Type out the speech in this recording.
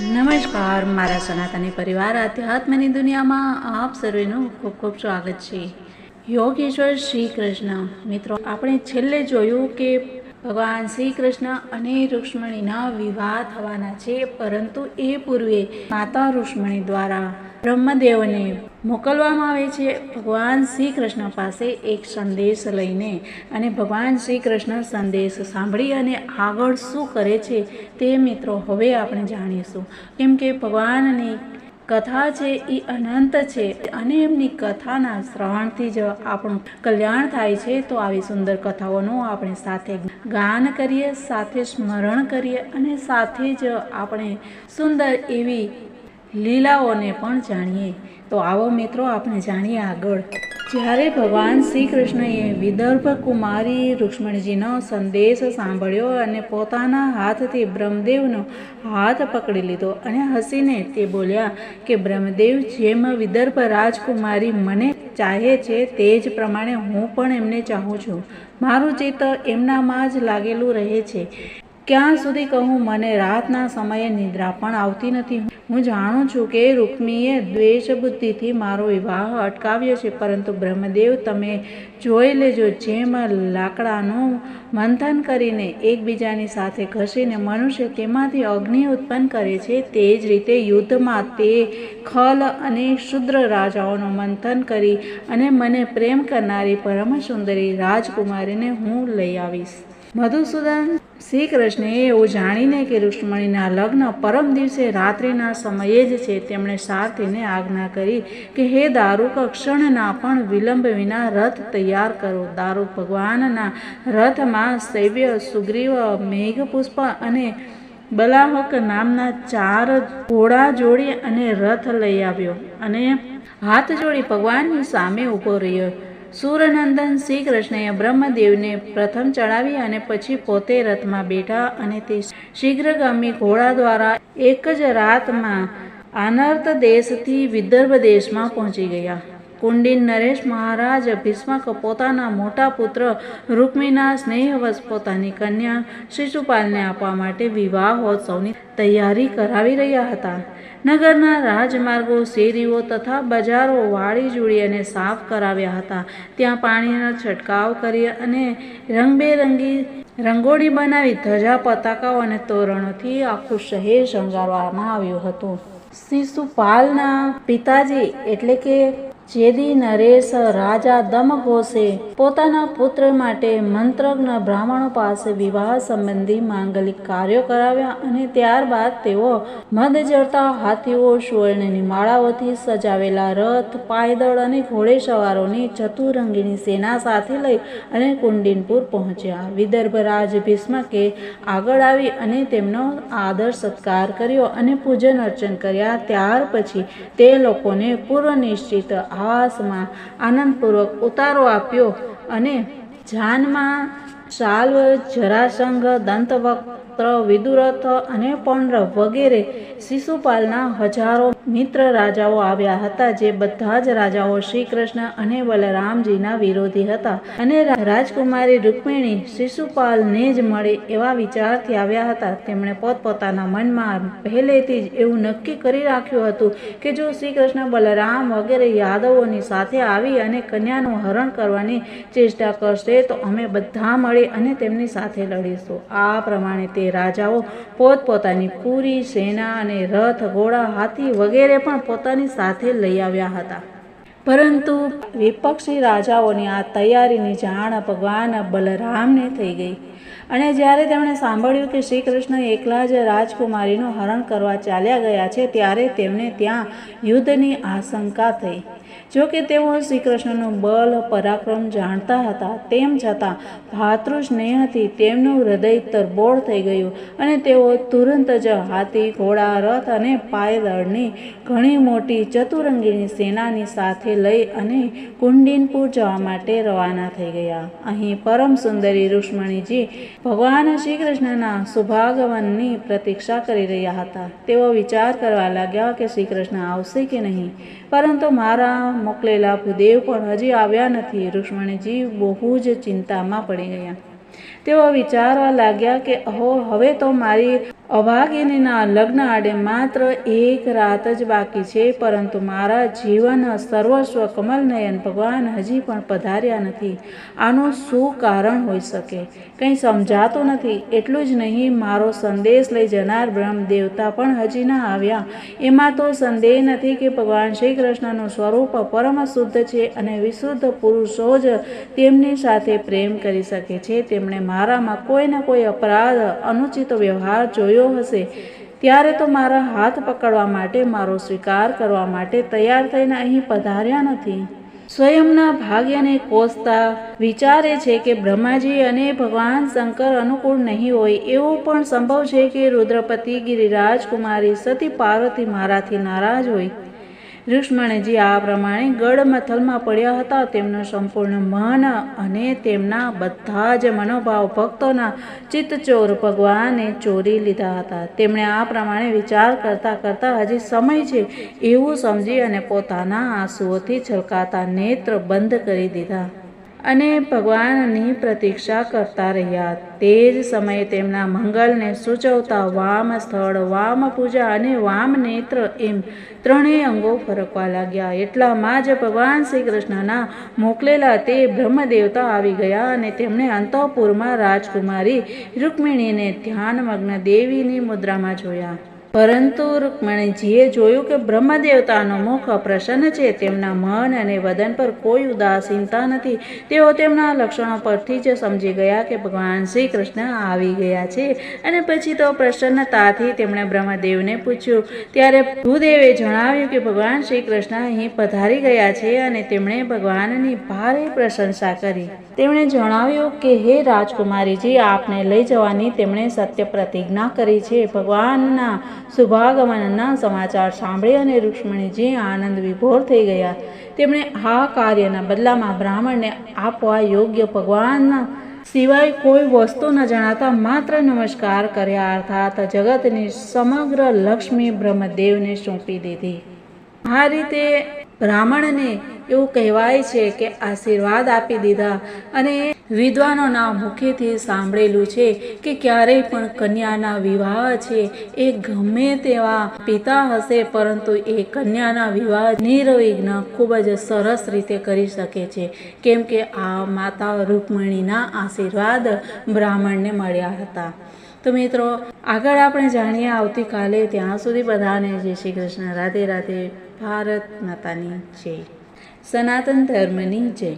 નમસ્કાર. મારા સનાતની પરિવાર આધ્યાત્મની દુનિયામાં આપ સર્વેનું ખૂબ ખૂબ સ્વાગત છે. યોગેશ્વર શ્રી કૃષ્ણ. મિત્રો, આપણે છેલ્લે જોયું કે ભગવાન શ્રી કૃષ્ણ અને રુક્ષ્મણીના વિવાહ થવાના છે, પરંતુ એ પૂર્વે માતા રુક્ષ્મણી દ્વારા બ્રહ્મદેવને મોકલવામાં આવે છે. ભગવાન શ્રી કૃષ્ણ પાસે એક સંદેશ લઈને અને ભગવાન શ્રી કૃષ્ણ સંદેશ સાંભળી અને આગળ શું કરે છે તે મિત્રો હવે આપણે જાણીશું. કેમ કે ભગવાનની કથા છે એ અનંત છે અને એમની કથાના શ્રવણથી જ આપણું કલ્યાણ થાય છે, તો આવી સુંદર કથાઓનું આપણે સાથે ગાન કરીએ, સાથે સ્મરણ કરીએ અને સાથે જ આપણે સુંદર એવી લીલાઓને પણ જાણીએ. તો આવો મિત્રો, આપણે જાણીએ આગળ. જ્યારે ભગવાન શ્રી કૃષ્ણએ વિદર્ભ કુમારી રુક્ષ્મણજીનો સંદેશ સાંભળ્યો અને પોતાના હાથથી બ્રહ્મદેવનો હાથ પકડી લીધો અને હસીને તે બોલ્યા કે, બ્રહ્મદેવ, જેમ વિદર્ભ રાજકુમારી મને ચાહે છે, તે જ પ્રમાણે હું પણ એમને ચાહું છું. મારું ચિત્ત એમનામાં જ લાગેલું રહે છે. ક્યાં સુધી કહું, મને રાતના સમયે નિદ્રા પણ આવતી નથી. હું જાણું છું કે રૂક્મીએ દ્વેષ બુદ્ધિથી મારો વિવાહ અટકાવ્યો છે, પરંતુ બ્રહ્મદેવ તમે જોઈ લેજો, જેમ લાકડાનું મંથન કરીને એકબીજાની સાથે ઘસીને મનુષ્ય તેમાંથી અગ્નિ ઉત્પન્ન કરે છે, તે જ રીતે યુદ્ધમાં તે ખલ અને શુદ્ર રાજાઓનું મંથન કરી અને મને પ્રેમ કરનારી પરમ સુંદરી રાજકુમારીને હું લઈ આવીશ. મધુસૂદન શ્રી કૃષ્ણે એવું જાણીને કે રુક્ષ્મણીના લગ્ન પરમ દિવસે રાત્રિના સમયે જ છે. તેમણે સારથીને આજ્ઞા કરી કે, હે દારૂક ક્ષણના પણ વિલંબ વિના રથ તૈયાર કરો. દારૂક ભગવાનના રથમાં શૈવ્ય સુગ્રીવ મેઘપુષ્પ અને બલાહક નામના ચાર ઘોડા જોડી અને રથ લઈ આવ્યો અને હાથ જોડી ભગવાનની સામે ઊભો રહ્યો. સૂર્યનંદન શ્રી કૃષ્ણએ બ્રહ્મદેવને પ્રથમ ચડાવી અને પછી પોતે રથમાં બેઠા અને તે શીઘ્રગામી ઘોડા દ્વારા એક જ રાતમાં આનર્ત દેશથી વિદર્ભ દેશમાં પહોંચી ગયા. કુંડિન નરેશ મહારાજ ભીષ્મક પોતાના મોટા પુત્ર રૂક્મીના સ્નેહવશ પોતાની કન્યા શિશુપાલને આપવા માટે વિવાહોત્સવની તૈયારી કરાવી રહ્યા હતા. નગરના રાજમાર્ગો, શેરીઓ તથા બજારો વાળી જોડી અને સાફ કરાવ્યા હતા. ત્યાં પાણીનો છંટકાવ કરી અને રંગબેરંગી રંગોળી બનાવી ધજા, પતાકાઓ અને તોરણોથી આખું શહેર શણગારવામાં આવ્યું હતું. શિશુપાલના પિતાજી એટલે કે જેદી નરેશ રાજા દમઘોષે પોતાના પુત્ર માટે મંત્રજ્ઞ બ્રાહ્મણો પાસે વિવાહ સંબંધી માંગલિક કાર્યો કરાવ્યા અને ત્યારબાદ તેઓ મદ જડતા હાથીઓ સુવર્ણની માળાઓથી સજાવેલા રથ, પાયદળ અને ઘોડેસવારોની ચતુરંગીની સેના સાથે લઈ અને કુંડિનપુર પહોંચ્યા. વિદર્ભ રાજ ભીષ્મકે આગળ આવી અને તેમનો આદર સત્કાર કર્યો અને પૂજન અર્ચન કર્યા. ત્યાર પછી તે લોકોને પૂર્વ નિશ્ચિત આવાસમાં આનંદપૂર્વક ઉતારો આપ્યો અને જાનમાં શાલ્વ, જરાસંઘ, દંતવક્ત્ર, વિદુરથ અને પૌંડ્ર વગેરે શિશુપાલના હજારો મિત્ર રાજાઓ આવ્યા હતા જે બધા જ રાજાઓ શ્રી કૃષ્ણ અને બલરામજીના વિરોધી હતા. અને રાજકુમારી રૂકમિણી શિશુપાલને જ મળે એવા વિચારથી આવ્યા હતા. તેમણે પોતપોતાના મનમાં પહેલેથી જ એવું નક્કી કરી રાખ્યું હતું કે જો શ્રી કૃષ્ણ બલરામ વગેરે યાદવોની સાથે આવી અને કન્યાનું હરણ કરવાની ચેષ્ટા કરશે તો અમે બધા મળી અને તેમની સાથે લડીશું. આ પ્રમાણે તે રાજાઓ પોતપોતાની પૂરી સેના અને રથ, ઘોડા, હાથી વગેરે પણ પોતાની સાથે લઈ આવ્યા હતા. પરંતુ વિપક્ષી રાજાઓની આ તૈયારીની જાણ ભગવાન બલરામને થઈ ગઈ. અને જ્યારે તેમણે સાંભળ્યું કે શ્રી કૃષ્ણ એકલા જ રાજકુમારીનું હરણ કરવા ચાલ્યા ગયા છે, ત્યારે તેમને ત્યાં યુદ્ધની આશંકા થઈ. જો કે તેઓ શ્રી કૃષ્ણનું બળ પરાક્રમ જાણતા હતા, તેમ છતાં ભાતૃ સ્નેહથી તેમનું હૃદય તરબોળ થઈ ગયું અને તેઓ તુરંત જ હાથી, ઘોડા, રથ અને પાયદળની ઘણી મોટી ચતુરંગીની સેનાની સાથે લઈ અને કુંડિનપુર જવા માટે રવાના થઈ ગયા. અહીં પરમ સુંદરી રુક્ષ્મણીજી ભગવાન શ્રી કૃષ્ણના શુભાગમનની પ્રતીક્ષા કરી રહ્યા હતા. તેઓ વિચાર કરવા લાગ્યા કે શ્રી કૃષ્ણ આવશે કે નહીં, પરંતુ મારા મોકલેલા ભૂદેવ પણ હજી આવ્યા નથી. રુક્ષ્મણીજી બહુ જ ચિંતામાં પડી ગયા. તેઓ વિચારવા લાગ્યા કે, અહો, હવે તો મારી અભાગિનીના લગ્ન આડે માત્ર એક રાત જ બાકી છે, પરંતુ મારા જીવન સર્વસ્વ કમલનયન ભગવાન હજી પણ પધાર્યા નથી. આનું શું કારણ હોઈ શકે? કંઈ સમજાતું નથી. એટલું જ નહીં, મારો સંદેશ લઈ જનાર બ્રહ્મ દેવતા પણ હજી ના આવ્યા. એમાં તો સંદેહ નથી કે ભગવાન શ્રી કૃષ્ણનું સ્વરૂપ પરમ શુદ્ધ છે અને વિશુદ્ધ પુરુષો જ તેમની સાથે પ્રેમ કરી શકે છે. તેમણે મારામાં કોઈ ને કોઈ અપરાધ, અનુચિત વ્યવહાર જોયો હશે. ત્યારે તો મારા હાથ પકડવા માટે, મારો સ્વીકાર કરવા માટે તૈયાર થઈને અહીં પધાર્યા નથી. સ્વયંના ભાગ્યને કોસતા વિચારે છે કે બ્રહ્માજી અને ભગવાન શંકર અનુકૂળ નહીં હોય, એવું પણ સંભવ છે કે રુદ્રપતિ ગિરિરાજ કુમારી સતી પાર્વતી મારાથી નારાજ હોય. રુક્ષ્મણીજી આ પ્રમાણે ગઢ મથલમાં પડ્યા હતા, તેમનું સંપૂર્ણ મન અને તેમના બધા જ મનોભાવ ભક્તોના ચિત્તચોર ભગવાને ચોરી લીધા હતા. તેમણે આ પ્રમાણે વિચાર કરતાં કરતાં હજી સમય છે, એવું સમજી અને પોતાના આંસુઓથી છલકાતા નેત્ર બંધ કરી દીધા. અને ભગવાનની પ્રતીક્ષા કરતા રહ્યા. તે જ સમયે તેમના મંગલને સૂચવતા વામ સ્થળ, વામ પૂજા અને વામ નેત્ર એમ ત્રણેય અંગો ફરકવા લાગ્યા. એટલામાં જ ભગવાન શ્રી કૃષ્ણના મોકલેલા તે બ્રહ્મદેવતા આવી ગયા અને તેમણે અંતઃપુરમાં રાજકુમારી રૂકમિણીને ધ્યાનમગ્ન દેવીની મુદ્રામાં જોયા. પરંતુ રૂકમણીજીએ જોયું કે બ્રહ્મદેવતાનો મુખ પ્રસન્ન છે, તેમના મન અને વદન પર કોઈ ઉદાસીનતા નથી. તેઓ તેમના લક્ષણો પરથી જ સમજી ગયા કે ભગવાન શ્રી કૃષ્ણ આવી ગયા છે અને પછી તો પ્રસન્નતાથી તેમણે બ્રહ્મદેવને પૂછ્યું. ત્યારે ભૂદેવે જણાવ્યું કે ભગવાન શ્રી કૃષ્ણ અહીં પધારી ગયા છે અને તેમણે ભગવાનની ભારે પ્રશંસા કરી. તેમણે જણાવ્યું કે, હે રાજકુમારીજી, આપને લઈ જવાની તેમણે સત્ય પ્રતિજ્ઞા કરી છે. ભગવાનના શુભાગમનના સમાચાર સાંભળી અને રુક્ષ્મણીજી આનંદ વિભોર થઈ ગયા. તેમણે આ કાર્યના બદલામાં બ્રાહ્મણને આપવા યોગ્ય ભગવાનના સિવાય કોઈ વસ્તુ ન જણાતા માત્ર નમસ્કાર કર્યા અર્થાત જગતની સમગ્ર લક્ષ્મી બ્રહ્મદેવને સોંપી દીધી. આ રીતે બ્રાહ્મણને એવું કહેવાય છે કે આશીર્વાદ આપી દીધા અને વિદ્વાનોના મુખેથી સાંભળેલું છે કે ક્યારેય પણ કન્યાના વિવાહ છે, એ ગમે તેવા પિતા હશે, પરંતુ એ કન્યાના વિવાહ નિર્વિઘ્ન ખૂબ જ સરસ રીતે કરી શકે છે. કેમ કે આ માતા રૂકમણીના આશીર્વાદ બ્રાહ્મણને મળ્યા હતા. તો મિત્રો, આગળ આપણે જાણીએ આવતીકાલે ત્યાં સુધી બધાને જય શ્રી કૃષ્ણ. રાધે રાધે, ભારત માતાની જય. સનાતન ધર્મની જય.